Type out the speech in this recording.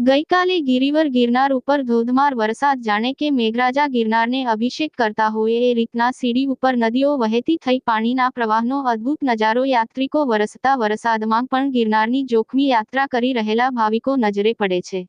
ગઈકાલે ગિરિવર ગિરનાર ઉપર ધોધમાર વરસાદ, જાણે કે મેઘરાજા ગિરનારને અભિષેક કરતા હોય એ રીતના સીડી ઉપર નદીઓ વહેતી થઈ પાણીના પ્રવાહનો અદ્ભુત નજારો યાત્રિકો વરસતા વરસાદમાં પણ ગિરનારની જોખમી યાત્રા કરી રહેલા ભાવિકો નજરે પડે છે.